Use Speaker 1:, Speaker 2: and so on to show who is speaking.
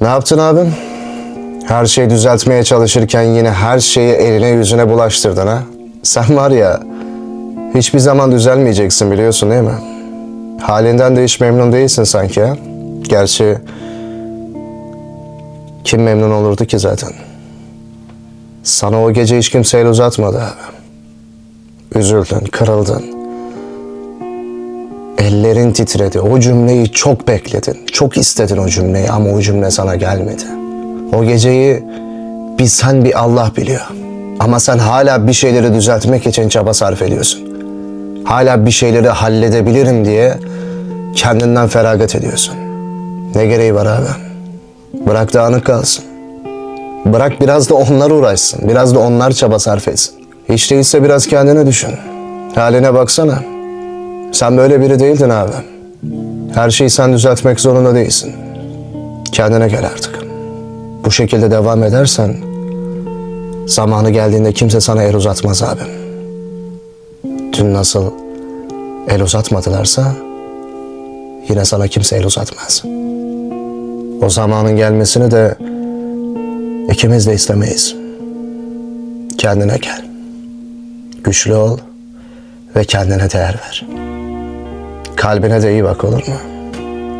Speaker 1: Ne yaptın abim? Her şeyi düzeltmeye çalışırken yine her şeyi eline yüzüne bulaştırdın ha? Sen var ya, hiçbir zaman düzelmeyeceksin biliyorsun değil mi? Halinden de hiç memnun değilsin sanki ha? Gerçi kim memnun olurdu ki zaten? Sana o gece hiç kimse el uzatmadı abi. Üzüldün, kırıldın. Ellerin titredi. O cümleyi çok bekledin. Çok istedin o cümleyi ama o cümle sana gelmedi. O geceyi bir sen bir Allah biliyor. Ama sen hala bir şeyleri düzeltmek için çaba sarf ediyorsun. Hala bir şeyleri halledebilirim diye kendinden feragat ediyorsun. Ne gereği var abi? Bırak dağınık kalsın. Bırak biraz da onlar uğraşsın. Biraz da onlar çaba sarf etsin. Hiç değilse biraz kendine düşün. Haline baksana. Sen böyle biri değildin abi. Her şeyi sen düzeltmek zorunda değilsin. Kendine gel artık. Bu şekilde devam edersen zamanı geldiğinde kimse sana el uzatmaz abim. Dün nasıl el uzatmadılarsa yine sana kimse el uzatmaz. O zamanın gelmesini de ikimiz de istemeyiz. Kendine gel. Güçlü ol ve kendine değer ver. Kalbine de iyi bak olur mu?